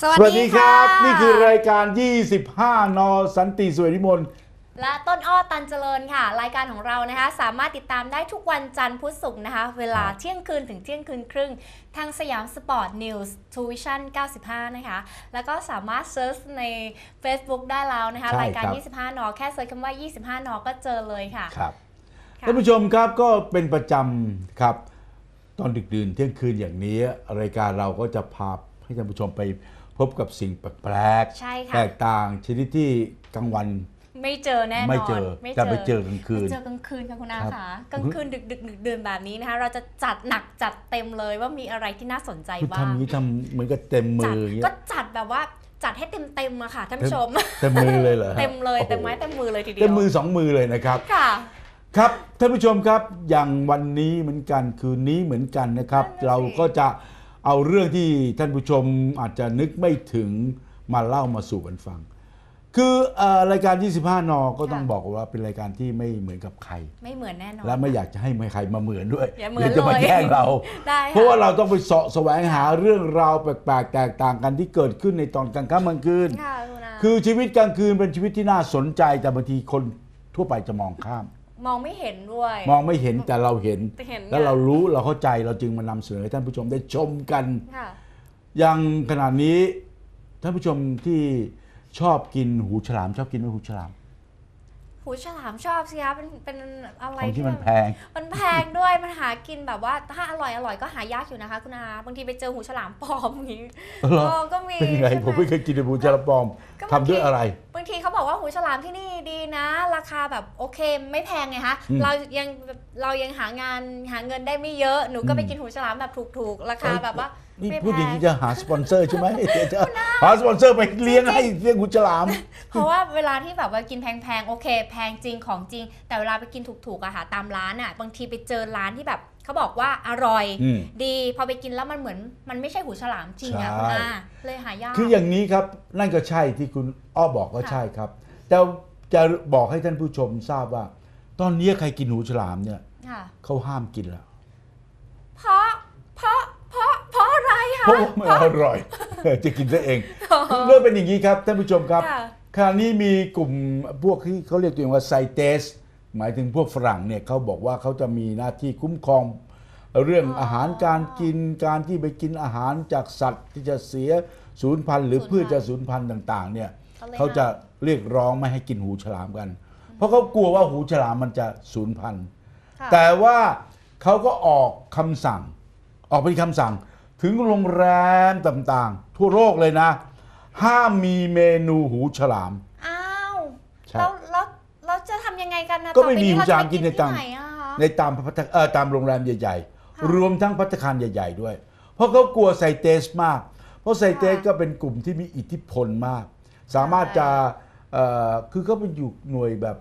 สวัสสวัสดีดีคค่ะรับ นี่คือรายการ 25 น สันติสวยนิมนต์และต้นอ้อตันเจริญค่ะ รายการของเรานะคะ สามารถติดตามได้ทุกวันจันทร์พุธศุกร์นะคะ เวลาเที่ยงคืนถึงเที่ยงคืนครึ่ง ทางสยามสปอร์ตนิวส์ทูวิชั่น 95 นะคะ แล้วก็สามารถเซิร์ชใน Facebook ได้แล้วนะคะ ใช่รายการครับ25 น แค่เซิร์ชคำว่า 25 น ก็เจอเลยค่ะ ครับค่ะ ท่านผู้ชมครับก็เป็นประจำครับ ตอนดึกดื่นเที่ยงคืนอย่างนี้ รายการเราก็จะพาให้ท่านผู้ชมไป พบกับสิ่งแปลกใช่ๆค่ะ แตกต่างชนิดที่กลางวัน ไม่เจอแน่นอนไม่เจอจะไปเจอกลางคืน เจอกลางคืนค่ะคุณอาครับค่ะกลางคืนดึกดึกดึกเดินแบบนี้นะคะเราจะจัดหนักจัดเต็มเลยว่ามีอะไรที่น่าสนใจคือบ้างทำอย่างนี้ทำเหมือนกับเต็มมืจัดออย่างเงี้ก็ยจัดแบบว่าจัดให้เต็มเต็มๆอะค่ะท่านผู้ชมเต็มมือเลยเหรอฮะเต็มเลยโอ้โหเต็มไม้เต็มมือเลยทีเดียวเต็มมือสองมือเลยนะครับค่ะครับท่านผู้ชมครับอย่างวันนี้เหมือนกันคืนนี้เหมือนกันนะครับนั่นน่ะสิเราก็จะ เอาเรื่องที่ท่านผู้ชมอาจจะนึกไม่ถึงมาเล่ามาสู่กันฟัง คือเอ่อรายการ 25 นก็ต้องบอกว่าเป็นรายการที่ไม่เหมือนกับใคร ไม่เหมือนแน่นอน และไม่อยากจะให้ใครมาเหมือนด้วยอย่าเหมือนดี๋วจะมาเลยแย่งเรา ได้ค่ะเพราะว่าเราต้องไปเสาะแสวงหาเรื่องราวแปลกๆ แตกต่างกันที่เกิดขึ้นในตอนกลางค่ำกลางคืน ค่ะคุณอาคือชีวิตกลางคืนเป็นชีวิตที่น่าสนใจแต่บางทีคนทั่วไปจะมองข้าม มองไม่เห็นด้วย มองไม่เห็นแต่เราเห็นเห็น แล้วเราค่ะรู้เราเข้าใจเราจึงมานำเสนอให้ท่านผู้ชมได้ชมกัน ค่ะอย่างขนาดนี้ท่านผู้ชมที่ชอบกินหูฉลาม ชอบกินไหมหูฉลามหูฉลามชอบสิคะเป็นเป็นอะไรของที่มันแบบแพง มันแพงด้วยมันหากินแบบว่าถ้าอร่อยอร่อยก็หายากอยู่นะคะ คุณอาบางทีไปเจอหูฉลามปลอมอย่างนี้เหรอเออก็มีเป็นยังไงใช่ห ผมไม่เคยกินหูฉลามปลอมก็บางทำด้วยทีอะไร บางทีเขาบอกว่าหูฉลามที่นี่ดีนะ ราคาแบบโอเคไม่แพงไงคะอืม เรายังเรายังหางานหาเงินได้ไม่เยอะหนูก็ไปอืมกินหูฉลามแบบถูกๆ ราคาแบบว่า นี่ไม่พูดอย่างแพนี้งจะหาสปอนเซอร์ใช่ไหมเดี๋ยวจะหาสปอนเซอร์ไปเลี้ยงให้เลี้ยงหูฉลาม เพราะว่าเวลาที่แบบว่ากินแพงๆ โอเค แพงจริงของจริง แต่เวลาไปกินถูกๆอะค่ะตามร้านอะบางทีไปเจอร้านที่แบบ เขาบอกว่าอร่อยอืม ดีพอไปกินแล้วมันเหมือน มันไม่ใช่หูฉลามจริงอะใช่ คุณอาเลยหายาก คืออย่างนี้ครับนั่นก็ใช่ที่คุณอ้อบอกก็ค่ะ ใช่ครับ แต่จะบอกให้ท่านผู้ชมทราบว่า ตอนนี้ใครกินหูฉลามเนี่ยค่ะ เขาห้ามกินแล้ว เพราะเพราะเพราะเพราะอะไรคะเพราะว่าไม่อร่อยจะกินซะเอง เรื่องเป็นอย่างนี้ครับท่านผู้ชมครับค่ะ ขณะนี้มีกลุ่มพวกที่เขาเรียกตัวเองว่าไซเตส หมายถึงพวกฝรั่งเนี่ยเขาบอกว่าเขาจะมีหน้าที่คุ้มครอง เรื่องอ๋อออาหารการกินการที่ไปกินอาหารจากสัตว์ที่จะเสียสูญพันธุ์หรือสูญพันธุ์พืชจะสูญพันธุ์ต่างๆเนี่ยเขาเลยเขาจะเรียกร้องไม่ให้กินหูฉลามกัน เพราะเขากลัวว่าหูฉลามมันจะสูญพันธุ์ค่ะแต่ว่าเขาก็ออกคำสั่ง ออกเป็นคำสั่ง ถึงโรงแรมต่างๆ ทั่วโลกเลยนะ ห้ามมีเมนูหูฉลาม อ้าว ใช่ แล้วแล้วเราจะทำยังไง กันนะก็ไม่ต่อปมีหูฉลามเรจะไปกินในตังที่ไหนอะคะในตามพัตเอ่อตามโรงแรมใหญ่ค่ะๆรวมทั้งพัตตาคารใหญ่ ๆ ด้วย เพราะเขากลัวไซเตสมาก เพราะไซเตสค่ะก็เป็นกลุ่มที่มีอิทธิพลมาก สามารถจะเอ่อคือเขาเป็นอยู่หน่วยแบบ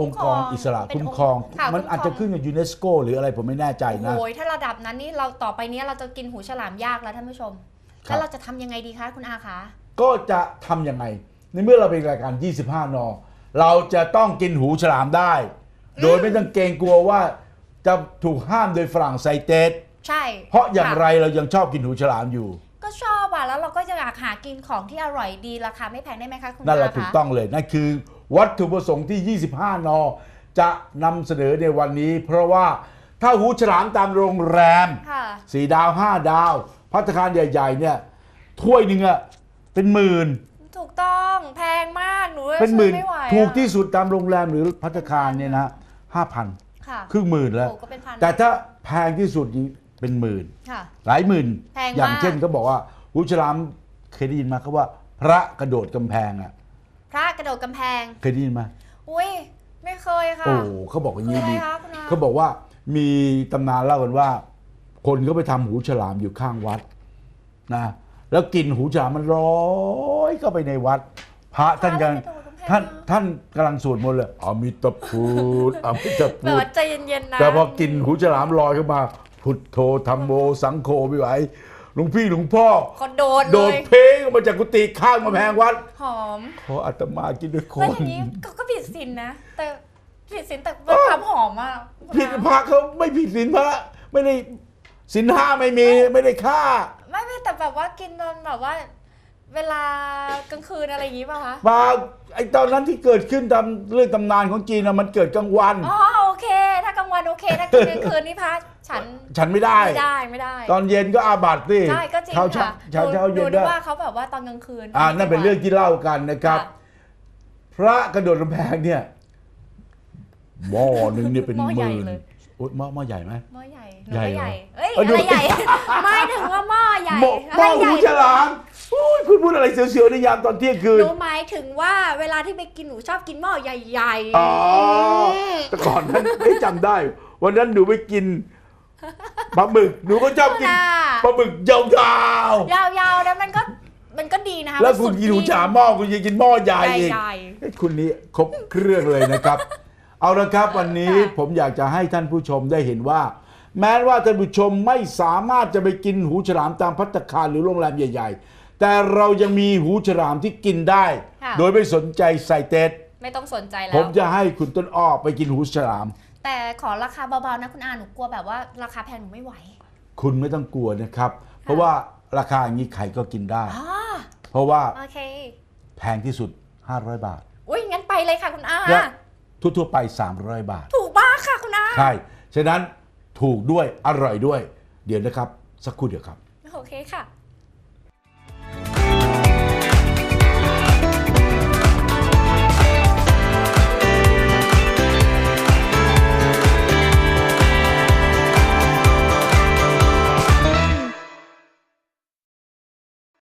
องค์กรอิสระเป็นคุ้มครองค่ะมันคุ้มครองอาจจะขึ้นกับยูเนสโกหรืออะไรผมไม่แน่ใจนะโอ้ยถ้าระดับนั้นนี่เราต่อไปเนี้ยเราจะกินหูฉลามยากแล้วท่านผู้ชมครับแล้วเราจะทำยังไงดีคะคุณอาคะ ก็จะทำยังไง ในเมื่อเราเป็นรายการ 25 น เราจะต้องกินหูฉลามได้ โดยไม่ต้องเกรงกลัวว่าจะถูกห้ามโดยฝรั่งไซเตสใช่เพราะอย่างค่ไรเรายังชอบกินหูฉลามอยู่ ก็ชอบอะแล้วเราก็จะอยากหากินของที่อร่อยดีราคาไม่แพงได้ไหมคะคุณนั่นแหละอาถูกคะต้องเลยนั่นคือ วัตถุประสงค์ที่ 25 น จะนำเสนอในวันนี้ เพราะว่าถ้าหูฉลามตามโรงแรมค่ะสี่ดาว5ดาว พัตตาคารใหญ่ ๆ เนี่ยถ้วยหนึ่งอะเป็นหมื่น ถูกต้องแพงมากหนูเป็นหมื่นซื้อไไหวอะ ถูกที่สุดตามโรงแรมหรือพัตตาคารเนี่ยนะห้าพันค่ะครึ่งหมื่นแล้ว โอ้ก็เป็นพันแต่ถ้าแพงที่สุดนี่เป็นหมื่น ค่ะ หลายหมื่น แพงมาก อย่างเช่นเขาบอกว่าหูฉลามเคยได้ยินมาเขาว่า พระกระโดดกำแพงอะพระกระโดดกำแพง เคยได้ยินไหมอุ้ยไม่เคยค่ะ โอ้เขาบอกอย่างคือนี้อะไรดีคะคุณอา เขาบอกว่ามีตำนานเล่ากันว่า คนเขาไปทำหูฉลามอยู่ข้างวัดนะแล้วกลินหูฉลามมันร้อยเข้าไปในวัด พระท่านกำลังพระกระโดดกำแพง ท่านท่านกำลังสวดมนต์เลยอามิตรพูดอามิตรแบพูบดว่าใจเย็นๆนะแต่พอกินหูฉลามลอยเข้ามา พุทโธธรรมโมสังโฆไม่ไหวหลวงพี่หลวงพ่อก็โดดโดเลดยเพ้งออกมาจากกุฏิข้างกำแพงวัดหอมขออาตมากินด้วยคแล้วนอย่างนี้ก็ก็ผิดศีลนะ แต่ผิดศีลแต่เป็นความหอมอะคุณผิดอาพระเขาไม่ผิดศีลพระไม่ได้ศีลห้าไม่มีไม่ได้ฆ่า ไม่ไม่แต่แบบว่ากินตอนแบบว่า เวลากลางคืนอะไรอย่างงี้ป่ะคะมาไอตอนนั้นที่เกิดขึ้นตามเรื่องตำนานของจีนนะมันเกิดกลางวัน อ๋อโอเค ถ้ากลางวันโอเคถ้ากลางคืนนี่พระฉันฉันไม่ได้ไม่ได้ไม่ได้ ตอนเย็นก็อาบัติสิใช่ก็จริงเช้าเช้าค่ะเช้าเช้าดูเย็นดูด้วยว่าเขาแบบว่าตอนกลางคืน อ่านั่นเป็นเรื่องที่เล่ากันนะครับค่ะพระกระโดดกำแพงเนี่ยหม้อหนึ่งเนี่ยเป็นหม้อหใหญ่มื่นเลยโอ๊ยหม้อหม้อใหญ่ไหมหม้อใหญ่หใหญ่นูก็เหรอใหญ่เอ้ยเอ้ยอะไรดูใหญ่ไม่ถึงว่าหม้อใหญ่หม้อหม้ออะไรใหหูญ่ฉลามโอ้ยคุณพูดอะไรเสียวๆในยามตอนเที่ยงคืหนนูหมายถึงว่าเวลาที่ไปกินหนูชอบกินหม้อใหญ่ๆอ๋อ แต่ก่อนนั้นไม่จำได้ วันนั้นหนูไปกินปลาหมึก หนูก็ชอบกินน่ะปลาหมึกยาวยาวๆแล้วมันก็มันก็ดีนะคะๆแล้วมัคุณสุดกินหูดีฉลามหม้อคุณยังกินหม้อใหญ่อีก ใหญ่ เอ้ยคุณนี้ครบเครื่องเลยนะครับ เอาละครับวันนี้ค่ะ ผมอยากจะให้ท่านผู้ชมได้เห็นว่า แม้ว่าท่านผู้ชมไม่สามารถจะไปกินหูฉลามตามพัตตาคารหรือโรงแรมใหญ่ ๆ แต่เรายังมีหูฉลามที่กินได้ ค่ะ โดยไม่สนใจใส่เต็ดไม่ต้องสนใจแล้ผวมจะให้คุณต้นอ้อไปกินหูฉลาม แต่ขอราคาเบาๆนะคุณอาหนูกลัวแบบว่าราคาแพงหนูไม่ไหวคุณไม่ต้องกลัวนะครับ เพราะว่าราคาอย่างนี้ใครก็กินได้ อ๋อเพราะว่าโอเค แพงที่สุด 500 บาท อุ้ยงั้นไปเลยค่ะคุณอา และทั่วๆไป 300 บาท ถูกมากค่ะคุณอาใช่ ฉะนั้นถูกด้วยอร่อยด้วย เดี๋ยวนะครับ สักครู่เดียวครับ โอเคค่ะ